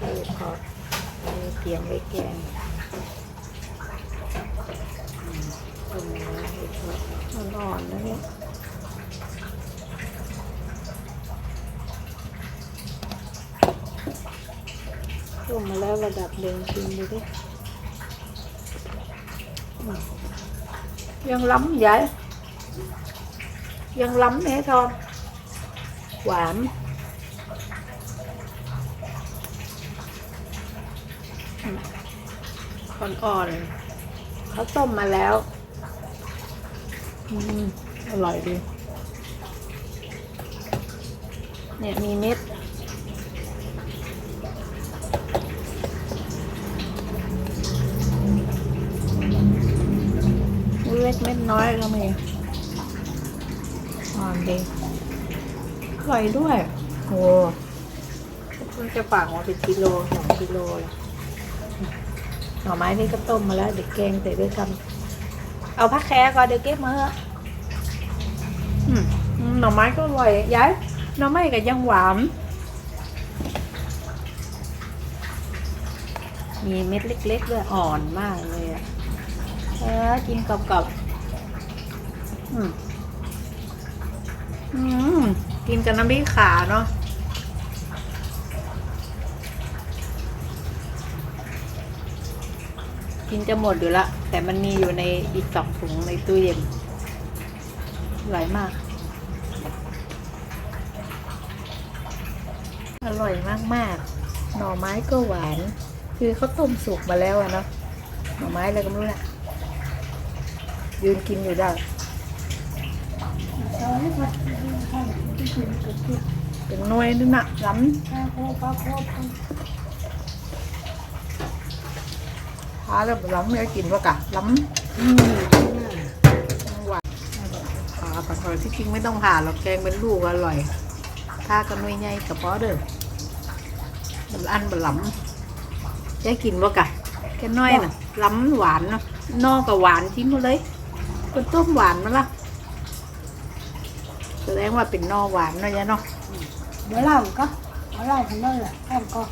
ตรียมไว้แกงอืมต้มน้ำให้ทั่วอ่อนๆนะเนี่ยต้มมาแล้วระดับหนึ่งชิมดูดิอืมยังล้ำใหญ่ยังล้ำแน่ท อนหวานอ่อนๆเขาต้มมาแล้ว อืม อร่อยดี เนี่ยมีเม็ดเล็กเม็ดน้อยก็มีอ่อนดีอร่อยด้วย โอ้คุณจะฝากมาเป็นกิโลสองกิโลเลย หน่อไม้นี่ก็ต้มมาแล้ว เด็กแกงใส่ด้วยกัน เอาผักแครก่อนเดี๋ยวเก็บมาเถอะอืมหน่อไม้ก็อร่อยย้ายหน่อไม้ก็ยังหวาน มีเม็ดเล็กๆด้วยอ่อนมากเลยอะเออกินกรอบๆอืมอืมกินกับน้ำพริกขาเนาะ กินจะหมดอยู่ละ แต่มันมีอยู่ในอีกสองถุงในตู้เย็นอร่อยมาก อร่อยมากๆ หน่อไม้ก็หวาน คือเขาต้มสุกมาแล้วอะเนาะ หน่อไม้อะไรก็ไม่รู้แหละยืนกินอยู่ได้เป็นน่วยนึงนะล้ำ พาแล้วล้ำไม่ได้กินว่ากะล้ำอืมหวานผ่าก่อนเลยที่จริงไม่ต้องผ่าหรอกแกงเป็นลูกอร่อยถ้ากันหน่วยใหญ่กับพอเด้อมันอันบะล้ำได้กินว่ากะแค่น้อยน่ะล้ำหวานเนาะนอกกับหวานทิ้งหมดเลยเป็นต้มหวานมาละแสดงว่าเป็นนอหวานเนาะยะเนาะเดี๋ยวล่างก็เอาล่างทำไมล่ะล่างก็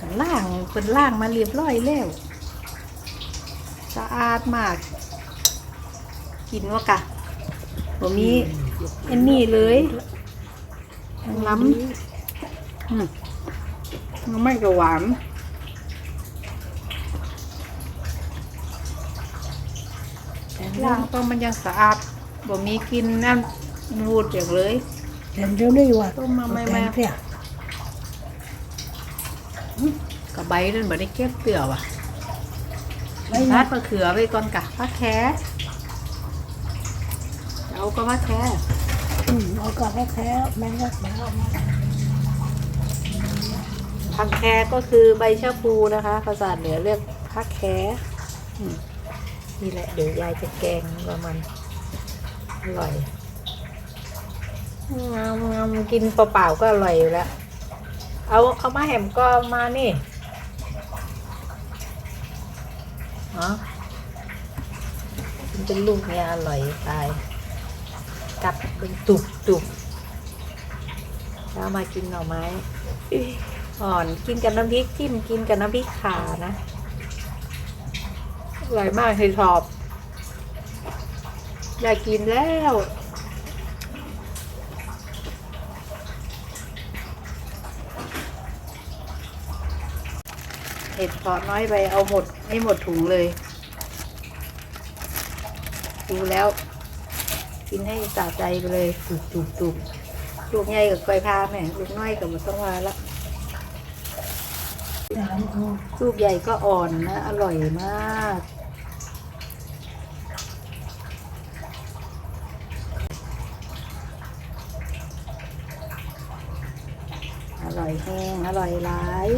กันล่างเป็นล่างมาเรียบร้อยแล้วสะอาดมาก กินว่ากะผมมีอันนี้เลยล้ำอืมมันไม่กระหวานล่างต้มมันยังสะอาดบ่มีกินนั่นบูดอย่างเลยเดี๋ยวเดี๋ยวนี่ว่าต้มมาไม่แปลไม่งเสียกับใบนั่นบ่ได้เก็บเปลือกว่ะไม่ พันะดมะเขือไปก่อนกะพักแคเอาก็พักแคอืมเอาก็แค่แค่แม่งก็แล้วมาพักแคก็คือใบชะพูนะคะ ภาษาเหนือเรียกพักแคอืมนี่แหละ เดี๋ยวยายจะแกงว่ามัน อร่อยงามงามกินเปล่าๆก็อร่อยอยู่แล้ว เอาเอามาแหมก็มานี่ ฮะมันเป็นลูกเนี่ยอร่อยตายกับเป็นตุกตุกแล้วมากินหน่อไม้อ่อนกินกับน้ำพริกจิ้มกินกับน้ำพริกขานะอร่อยมากเคยชอบอยากกินแล้ว เห็ดเพอน้อยไปเอาหมดให้หมดถุงเลย ดูแล้ว กินให้สะใจไปเลยตุบตุบตุบลูกใหญ่กับกล้วยพาแม่ลูกน้อยกับมันต้องมาละต่เอาลูกใหญ่ก็อ่อนนะ อร่อยมากอร่อยแห้งอร่อยหลาย